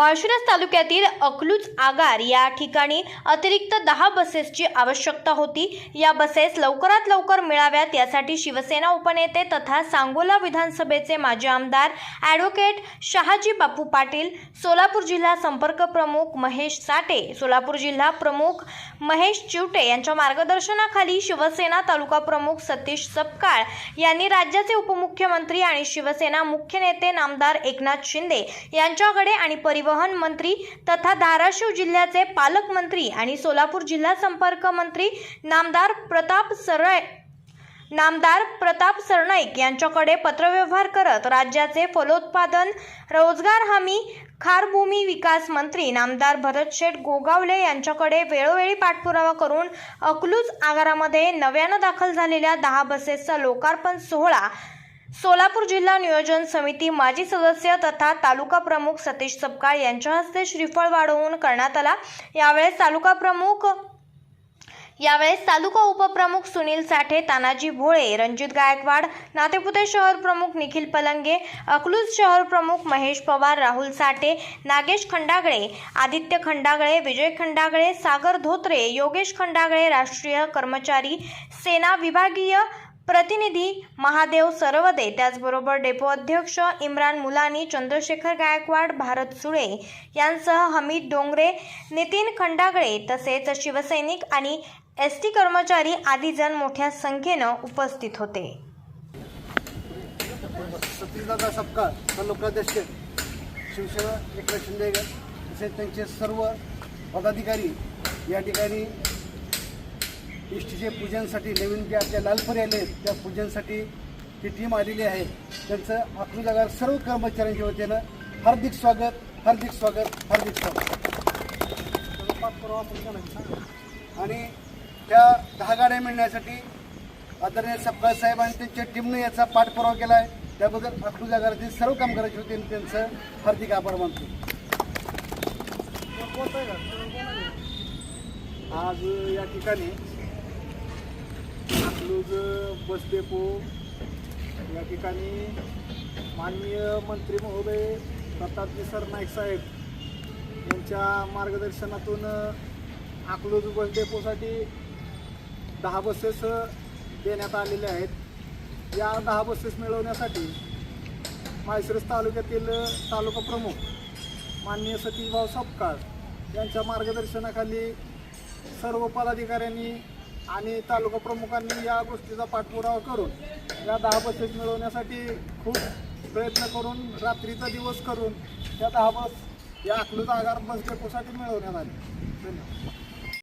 माळशिरस तालुक्यातील अकलूज आगार या ठिकाणी अतिरिक्त दहा बसेसची आवश्यकता होती. या बसेस लवकरात लवकर मिळाव्यात यासाठी शिवसेना उपनेते तथा सांगोला विधानसभेचे माजी आमदार ॲडव्होकेट शहाजी बापू पाटील सोलापूर जिल्हा संपर्क प्रमुख महेश साठे सोलापूर जिल्हा प्रमुख महेश चिवटे यांच्या मार्गदर्शनाखाली शिवसेना तालुका प्रमुख सतीश सपकाळ यांनी राज्याचे उपमुख्यमंत्री आणि शिवसेना मुख्य नेते नामदार एकनाथ शिंदे यांच्याकडे आणि परिवहन मंत्री तथा धाराशिव जिल्ह्याचे पालकमंत्री आणि सोलापूर जिल्हा संपर्क मंत्री नामदार प्रताप सरळ नामदार प्रताप सरनाईक यांच्याकडे पत्रव्यवहार करत राज्याचे फलोत्पादन रोजगार हमी खारभूमी विकास मंत्री नामदार भरतशेठ गोगावले यांच्याकडे वेळोवेळी पाठपुरावा करून अकलूज आगारामध्ये नव्यानं दाखल झालेल्या दहा बसेसचा लोकार्पण सोहळा सोलापूर जिल्हा नियोजन समिती माजी सदस्य तथा तालुका प्रमुख सतीश सपकाळ यांच्या हस्ते श्रीफळ वाढवून करण्यात आला. यावेळेस तालुका प्रमुख यावेळेस तालुका उपप्रमुख सुनील साठे तानाजी भोळे रणजित गायकवाड नातेपुते शहर प्रमुख निखिल पलंगे अकलूज शहर प्रमुख महेश पवार राहुल साठे नागेश खंडागळे आदित्य खंडागळे विजय खंडागळे सागर धोत्रे योगेश खंडागळे राष्ट्रीय कर्मचारी सेना विभागीय प्रतिनिधी महादेव सरवदे त्याचबरोबर डेपो अध्यक्ष इम्रान मुलानी चंद्रशेखर गायकवाड भारत सुळे यांसह हमीद डोंगरे नितीन खंडागळे तसेच शिवसैनिक आणि एस टी कर्मचारी आदी जण मोठ्या संख्येनं उपस्थित होते. शिवसेना एकनाथ शिंदे तसेच त्यांचे सर्व पदाधिकारी या ठिकाणी इष्टीचे पूजनसाठी नवीन जे आपल्या लालपरी आले त्या पूजनसाठी ती टीम आलेली आहे. त्यांचं अकलू जागा सर्व कर्मचाऱ्यांच्या वतीनं हार्दिक स्वागत हार्दिक स्वागत हार्दिक स्वागत. आणि त्या दहा गाड्या मिळण्यासाठी आदरणीय सपकाळ साहेब आणि त्यांच्या टीमने याचा पाठपुरावा केला आहे त्याबद्दल अकलू जागारातील सर्व कामगारांचे वतीने त्यांचं हार्दिक आभार मानतो. आज या ठिकाणी अकलूज बस डेपो या ठिकाणी माननीय मंत्री महोदय प्रतापजी सरनाईक साहेब यांच्या मार्गदर्शनातून अकलूज बस डेपोसाठी दहा बसेस देण्यात आलेल्या आहेत. या दहा बसेस मिळवण्यासाठी माळशिरस तालुक्यातील तालुका प्रमुख माननीय सतीशभाऊ सपकाळ यांच्या मार्गदर्शनाखाली सर्व पदाधिकाऱ्यांनी आणि तालुका प्रमुखांनी या गोष्टीचा पाठपुरावा करून या दहा बसेस मिळवण्यासाठी खूप प्रयत्न करून रात्रीचा दिवस करून या दहा बस या अकलूज आगार बस डेपोसाठी मिळवण्यात आले. धन्यवाद.